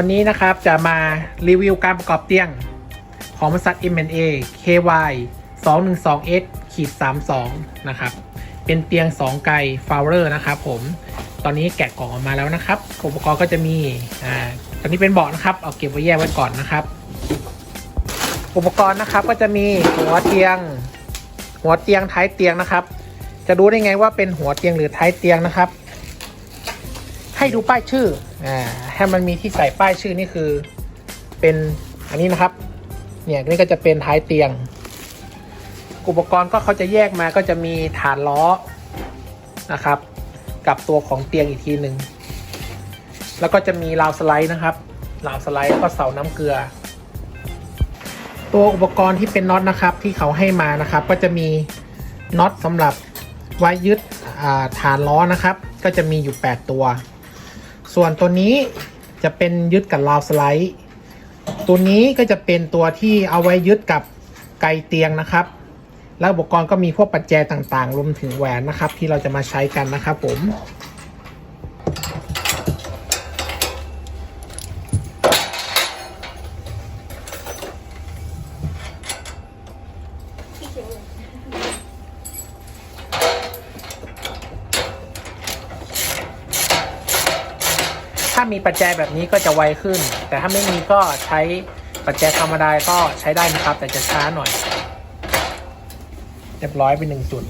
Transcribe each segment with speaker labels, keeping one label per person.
Speaker 1: วันนี้นะครับจะมารีวิวการประกอบเตียง ของบริษัท M&A KY 212S ขีด32 นะครับ เป็นเตียง 2 ไกฟาวเ e อร์นะครับผม ตอนนี้แกะกล่องออกมาแล้วนะครับ อุปกรณ์ก็จะมี อ่า ตอนนี้เป็นเบาะนะครับ เอาเก็บไว้แยกไว้ก่อนนะครับ อุปกรณ์นะครับก็จะมีหัวเตียง หัวเตียงท้ายเตียงนะครับ จะรู้ได้ไงว่าเป็นหัวเตียงหรือท้ายเตียงนะครับ ให้ดูป้ายชื่ออ่าให้มันมีที่ใส่ป้ายชื่อนี่คือเป็นอันนี้นะครับ เนี่ยนี่ก็จะเป็นท้ายเตียง อุปกรณ์ก็เขาจะแยกมาก็จะมีฐานล้อนะครับ กับตัวของเตียงอีกทีหนึ่งแล้วก็จะมีราวสไลด์นะครับราวสไลด์แล้วก็เสาน้ำเกลือ ตัวอุปกรณ์ที่เป็นน็อตนะครับ ที่เขาให้มานะครับ ก็จะมีน็อตสำหรับไว้ยึดฐานล้อนะครับ ก็จะมีอยู่ 8 ตัว ส่วนตัวนี้จะเป็นยึดกับราวสไลด์ ตัวนี้ก็จะเป็นตัวที่เอาไว้ยึดกับไกเตียงนะครับ แล้วอุปกรณ์ก็มีพวกปัจแจต่างๆ รวมถึงแหวนนะครับ ที่เราจะมาใช้กันนะครับผม ถ้ามีปัจจัยแบบนี้ก็จะไวขึ้น แต่ถ้าไม่มีก็ใช้ปัจจัยธรรมดาก็ใช้ได้นะครับ แต่จะช้าหน่อย เรียบร้อยไปหนึ่งจุด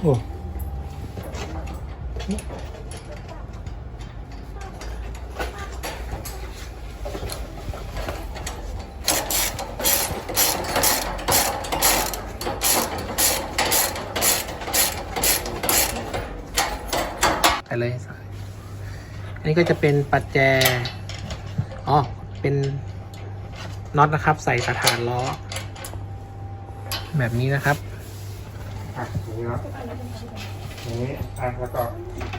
Speaker 1: โอ้ เลยสายอันนี้ก็จะเป็นปัจแจอ๋อเป็นน็อตนะครับ ใส่กระถานล้อ แบบนี้นะครับ
Speaker 2: อะอย่างนี้เนาะอย่างนี้อะแล้วก็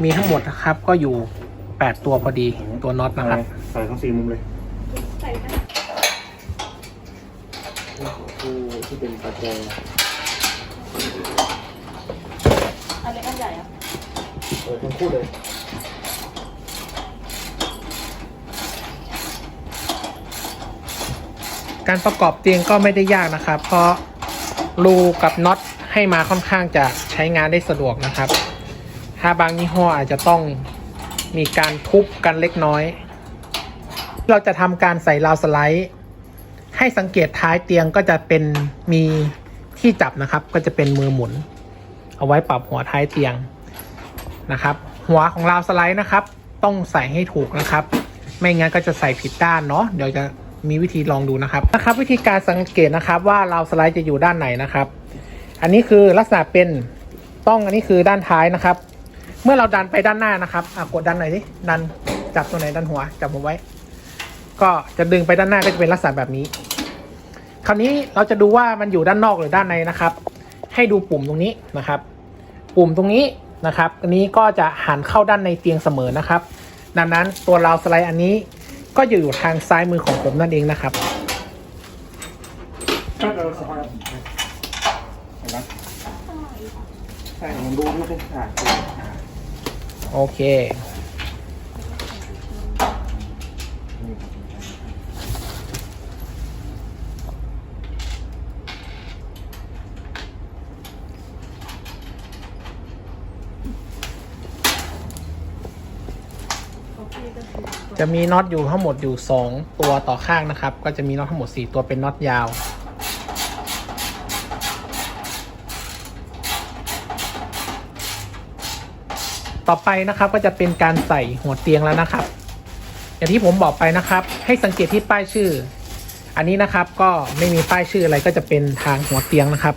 Speaker 1: มีทั้งหมดนะครับก็อยู่ 8 ตัวพอดีตัวน็อตนะครับ
Speaker 2: ใส่ทั้งสี่มุมเลย
Speaker 3: ใส่ได้
Speaker 2: คือที่เป็นปัจจัย
Speaker 3: อันเล็กอันใหญ่อะ
Speaker 2: เออทั้งคู่เลย
Speaker 1: การประกอบเตียงก็ไม่ได้ยากนะครับ เพราะรูกับน็อตให้มาค่อนข้างจะใช้งานได้สะดวกนะครับ ถ้าบางยี่ห้ออาจจะต้องมีการทุบกันเล็กน้อย เราจะทำการใส่ราวสไลด์ ให้สังเกตท้ายเตียงก็จะเป็นมีที่จับนะครับ ก็จะเป็นมือหมุน เอาไว้ปรับหัวท้ายเตียง นะครับ หัวของราวสไลด์นะครับ ต้องใส่ให้ถูกนะครับ ไม่งั้นก็จะใส่ผิดด้านเนาะเดี๋ยวจะมีวิธีลองดูนะครับนะครับ วิธีการสังเกตนะครับว่าราวสไลด์จะอยู่ด้านไหนนะครับ อันนี้คือลักษณะเป็นต้องอันนี้คือด้านท้ายนะครับ เมื่อเราดันไปด้านหน้านะครับอะกดดันหน่อยสิดันจับตัวไหนดันหัวจับผมไว้ ก็จะดึงไปด้านหน้าก็จะเป็นลักษณะแบบนี้ คราวนี้เราจะดูว่ามันอยู่ด้านนอกหรือด้านในนะครับ ให้ดูปุ่มตรงนี้นะครับ ปุ่มตรงนี้ นะครับ อันนี้ก็จะหันเข้าด้านในเตียงเสมอนะครับ ดังนั้นตัวราวสไลด์อันนี้ก็อยู่ทางซ้ายมือของผมนั่นเองนะครับ
Speaker 2: ก็เราสภาพเห็นใช่ผมดูนี่เป็นอะ
Speaker 1: โอเค จะมีน็อตอยู่ทั้งหมดอยู่ 2 ตัวต่อข้างนะครับ ก็จะมีน็อตทั้งหมด 4 ตัวเป็นน็อตยาว ต่อไปนะครับก็จะเป็นการใส่หัวเตียงแล้วนะครับ อย่างที่ผมบอกไปนะครับ ให้สังเกตที่ป้ายชื่อ อันนี้นะครับก็ไม่มีป้ายชื่ออะไรก็จะเป็นทางหัวเตียงนะครับ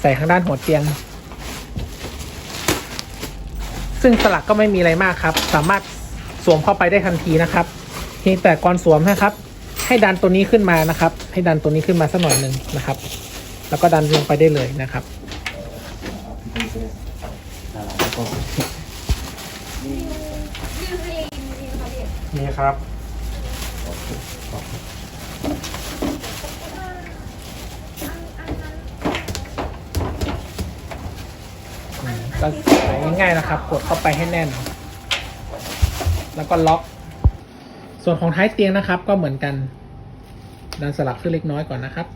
Speaker 1: ใส่ข้างด้านหัวเตียงซึ่งสลักก็ไม่มีอะไรมากครับ สามารถ สวมเข้าไปได้ทันทีนะครับเพียงแต่ก่อนสวมนะครับ ให้ดันตัวนี้ขึ้นมานะครับ ให้ดันตัวนี้ขึ้นมาสักหน่อยหนึ่งนะครับ แล้วก็ดันลงไปได้เลยนะครับ
Speaker 2: แล้วก็นี่ครับ
Speaker 1: อืมก็ใส่ง่ายๆนะครับ กดเข้าไปให้แน่น แล้วก็ล็อก ส่วนของท้ายเตียงนะครับ ก็เหมือนกัน ดันสลับขึ้นเล็กน้อยก่อนนะครับ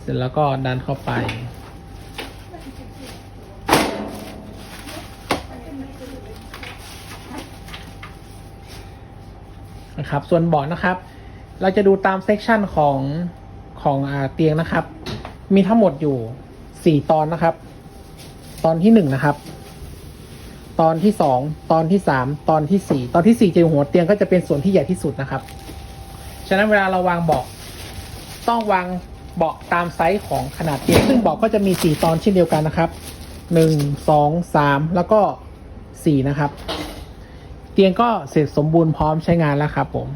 Speaker 1: เสร็จแล้วก็ดันเข้าไป นะครับ ส่วนเบาะนะครับ เราจะดูตามเซกชันของของอเตียงนะครับ มีทั้งหมดอยู่สี่ตอนนะครับ ตอนที่หนึ่งนะครับ ตอนที่สองตอนที่สามตอนที่สี่ตอนที่สี่จะอยู่หัวเตียงก็จะเป็นส่วนที่ใหญ่ที่สุดนะครับ ฉะนั้นเวลาเราวางเบาะต้องวางเบาะตามไซส์ของขนาดเตียงซึ่งเบาะก็จะมีสี่ตอนเช่นเดียวกันนะครับหนึ่งสองสามแล้วก็สี่นะครับ เตียงก็เสร็จสมบูรณ์พร้อมใช้งานแล้วครับผม